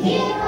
Yeah.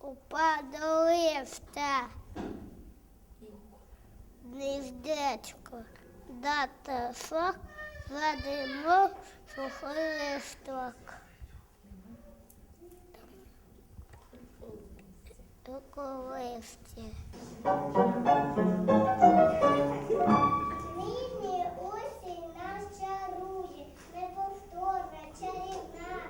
Упадо лифта. Гніздечко. Дата сок, задимо сухий листок. Листі. Нині осінь нас чарує, неповторна чарівна.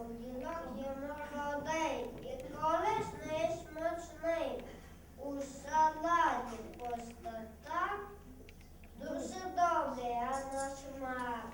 Огінок є молодий і колишний смачний. У салаті постота дуже добрий, а на смак.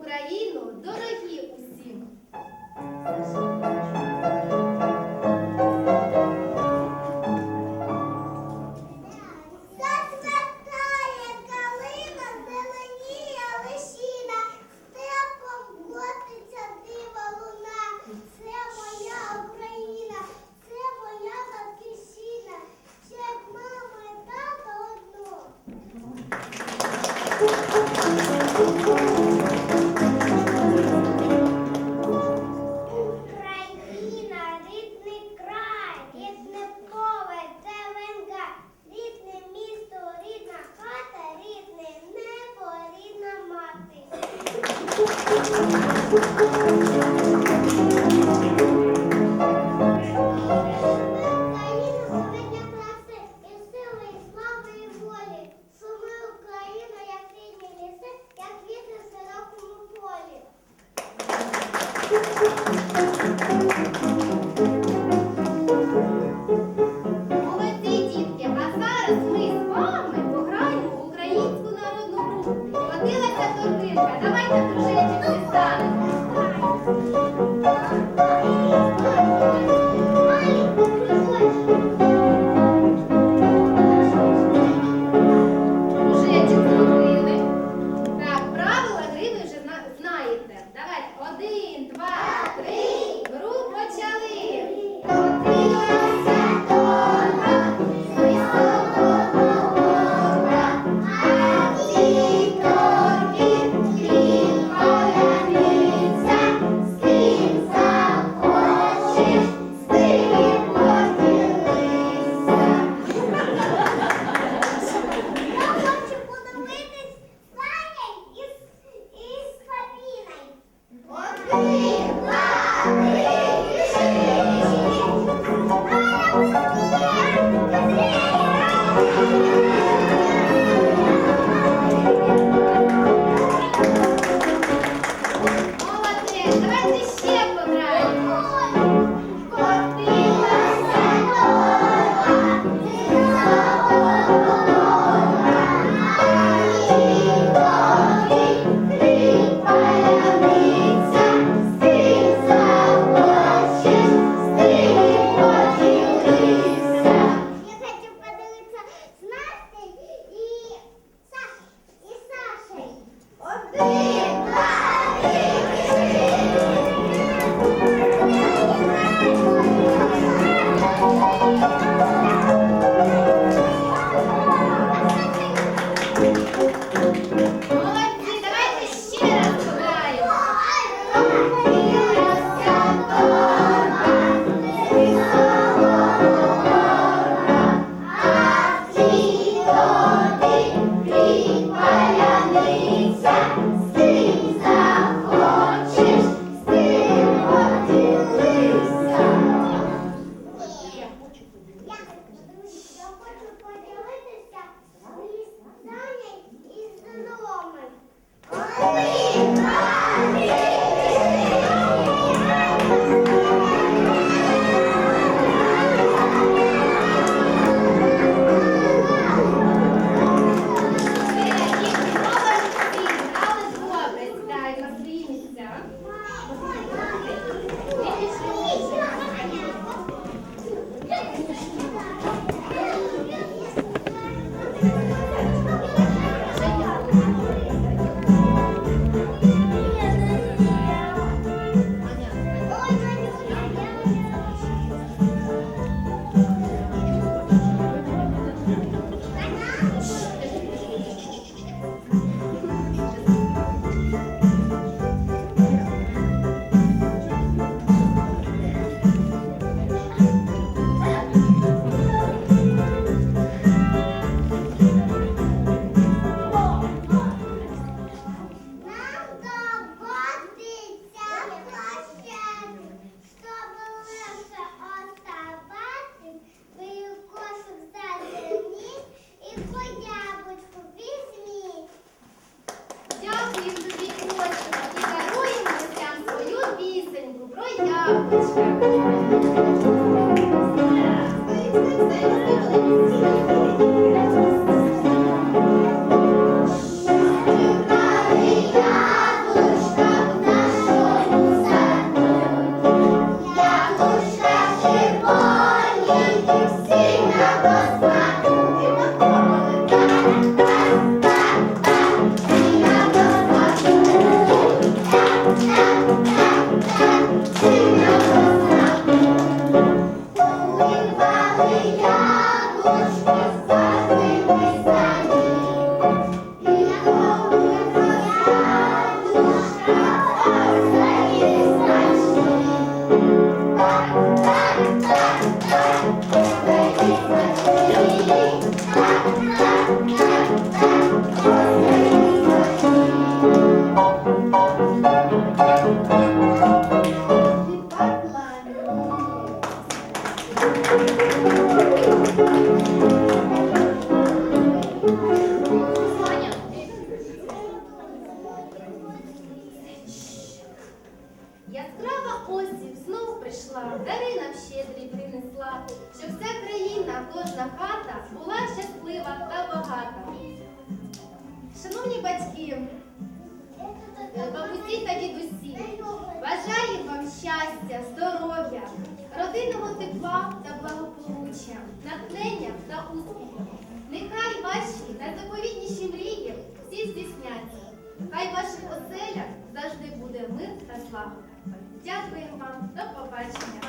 Україну. Дорогі Е, бабусі та дідусі, бажаю вам щастя, здоров'я, родинного тепла та благополуччя, натхнення та успіхів. Нехай ваші найзаповітніші мрії всі здійсняться. Хай в ваших оселях завжди буде мир та слава. Дякую вам, до побачення.